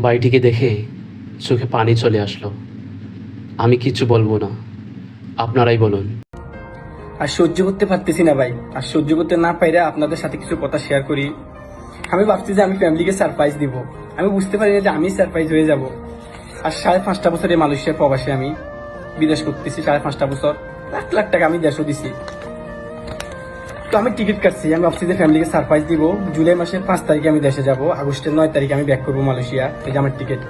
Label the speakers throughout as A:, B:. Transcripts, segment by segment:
A: বাড়িটিকে দেখে চোখে পানি চলে আসলো। আমি কিছু বলব না। আপনারাই বলুন।
B: আর সহ্য করতে পারতেছি না ভাই। আর সহ্য করতে না পাইরা আপনাদের সাথে কিছু কথা শেয়ার করি। আমি ভাবছি যে আমি ফ্যামিলিকে সারপ্রাইজ দিব। আমি বুঝতে পারি না যে আমি সারপ্রাইজ হয়ে যাব। আর সাড়ে পাঁচটা বছর এই মালয়েশিয়ার প্রবাসে আমি। বিদেশ করতেছি সাড়ে পাঁচটা বছর। লাখ লাখ টাকা আমি দেশও দিছি। তো আমি টিকিট কাটছি, আমি যে ফ্যামিলিকে সারপ্রাইজ দিব। জুলাই মাসের পাঁচ তারিখে আমি দেশে যাব, আগস্টের নয় তারিখে আমি ব্যাক করব মালয়েশিয়া। এই যে আমার টিকিট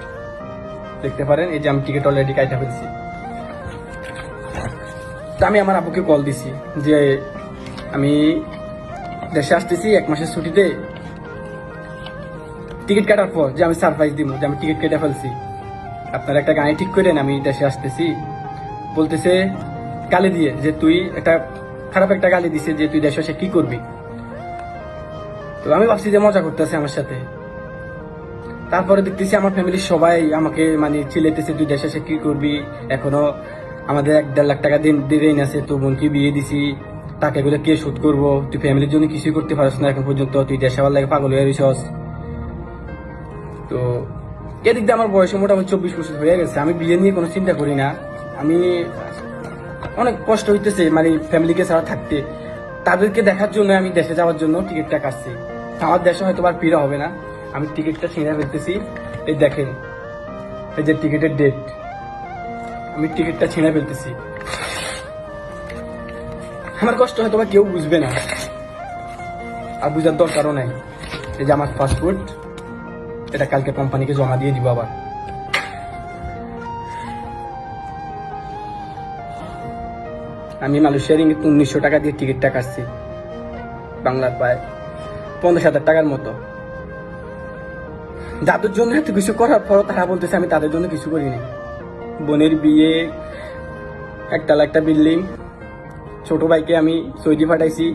B: দেখতে পারেন, এই যে আমি টিকিট অলরেডি কাটা ফেলছি। তা আমি আমার আব্বুকে কল দিছি যে, আমি দেশে আসতেছি, এক মাসের ছুটিতে। টিকিট কাটার পর যে আমি সারপ্রাইজ দিব যে আমি টিকিট কেটে ফেলছি। আপনারা একটা গাড়ি ঠিক করেন, আমি দেশে আসতেছি। বলতেছে, গালি দিয়ে যে, তুই একটা খারাপ একটা গালি দিছে যে তুই দেশে কি করবি? তো আমি ভাবছি যে মজা করতেছে আমার সাথে। তারপরে দেখতেছি আমার ফ্যামিলির সবাই আমাকে মানে চিলেতেছে তুই দেশে এসে কি করবি? এখনও আমাদের এক দেড় লাখ টাকা দিন দিলেই আছে তো বোনকে বিয়ে দিছি। টাকাগুলো কে শোধ করব? তুই ফ্যামিলির জন্য কিছুই করতে পারছ না এখন পর্যন্ত। তুই দেশে আবার লাগে পাগল হয়ে রইছস। তো এদিক দিয়ে আমার বয়স মোটামুটি চব্বিশ বছর হয়ে গেছে। আমি বিয়ে নিয়ে কোনো চিন্তা করি না। আমি অনেক কষ্ট হইতেছে মানে ফ্যামিলিকে ছাড়া থাকতে। তাদেরকে দেখার জন্য আমি দেশে যাওয়ার জন্য টিকিটটা কাটছি। আমার দেশে হয়তো আর ফিরা হবে না। আমি টিকিটটা ছিঁড়ে ফেলতেছি। এই দেখেন, এই যে টিকিটের ডেট আমি টিকিটটা ছিঁড়ে ফেলতেছি। আমার কষ্ট হয়তো কেউ বুঝবে না। আর বুঝার দরকারও নাই। এই যে আমার পাসপোর্ট এটা কালকে কোম্পানিকে জমা দিয়ে দিব আবার। আমি মালয়েশিয়ার ইঙ্গিত উনিশশো টাকা দিয়ে টিকিটটা কাটছি। বাংলার প্রায় পঞ্চাশ হাজার টাকার মতো। যাদের জন্য এত কিছু করার পরও তারা বলতেছে, আমি তাদের জন্য কিছু করিনি বোনের বিয়ে, একতলা একটা বিল্ডিং, ছোট ভাইকে আমি সৌদি পাঠাইছি।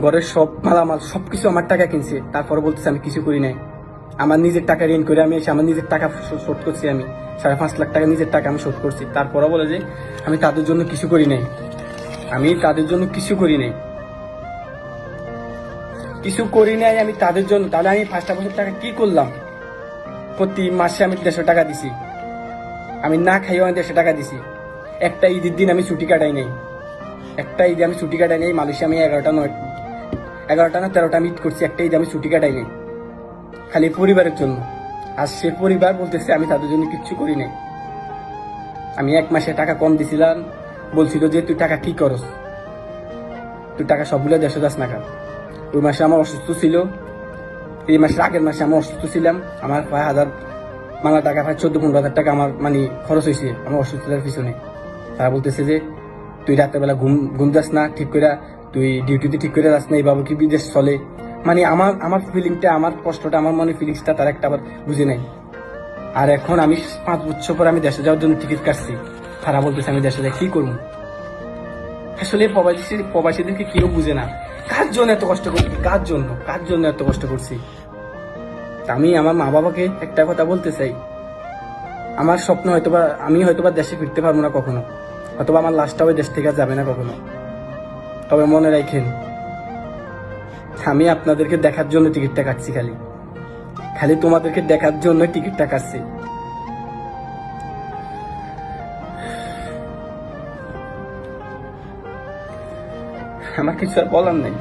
B: ঘরের সব মালামাল সব কিছু আমার টাকা কিনছে। তারপরে বলতেছে, আমি কিছু করি নাই। আমার নিজের টাকা ঋণ করে আমি এসে আমার নিজের টাকা শোধ করছি আমি। সাড়ে পাঁচ লাখ টাকা নিজের টাকা আমি শোধ করছি। তারপরে বলে যে, আমি তাদের জন্য কিছু করি নাই। আমি তাদের জন্য কিছু করি নাই। কিছু করি নাই আমি তাদের জন্য। তাহলে আমি পাঁচটা বছর টাকা কি করলাম? প্রতি মাসে আমি দেড়শো টাকা দিছি। আমি না খাইও আমি দেড়শো টাকা দিছি। একটা ঈদের দিন আমি ছুটি কাটাই নাই। একটা ঈদে আমি ছুটি কাটাই নাই, মালয়েশিয়া আমি এগারোটা নয় এগারোটা না তেরোটা আমি ঈদ করছি, একটা ঈদে আমি ছুটি কাটাই নাই। খালি পরিবারের জন্য। আর সে পরিবার বলতেছে, আমি তাদের জন্য কিচ্ছু করি নাই। আমি এক মাসে টাকা কম দিছিলাম, বলছিল যে, তুই টাকা কি করস? তুই টাকা সবগুলো দেশে যাস না ওই মাসে আমার অসুস্থ ছিল। এই মাসের আগের মাসে আমি অসুস্থ ছিলাম। আমার প্রায় হাজার, বাংলা টাকা প্রায় চোদ্দ, পনেরো হাজার টাকা আমার মানে খরচ হয়েছে আমার অসুস্থতার পিছনে। তারা বলতেছে যে, তুই রাতের বেলা ঘুম ঘুম যাস না, ঠিক করে তুই ডিউটিতে ঠিক করে যাস না এইভাবে কি বিদেশ চলে? মানে আমার আমার ফিলিংটা আমার কষ্টটা, আমার মনে ফিলিংসটা তারা একটা আবার বুঝে নাই। আর এখন আমি পাঁচ বছর পর আমি দেশে যাওয়ার জন্য টিকিট কাটছি। তারা বলতেছে, আমি দেশে যাই, কি করব? আসলে প্রবাসী, প্রবাসীদেরকে কেউ বুঝে না। কার জন্য এত কষ্ট করছি? কার জন্য? কার জন্য এত কষ্ট করছি? আমি আমার মা বাবাকে একটা কথা বলতে চাই। আমার স্বপ্ন হয়তোবা, আমি হয়তোবা দেশে ফিরতে পারব না কখনো। হয়তোবা আমার লাস্টটাও দেশ থেকে যাবে না কখনো। তবে মনে রাখেন আমি আপনাদেরকে দেখার জন্য টিকিটটা কাটছি খালি। খালি তোমাদেরকে দেখার জন্য টিকিটটা কাটছি। আমার কিছু আর বলার নেই।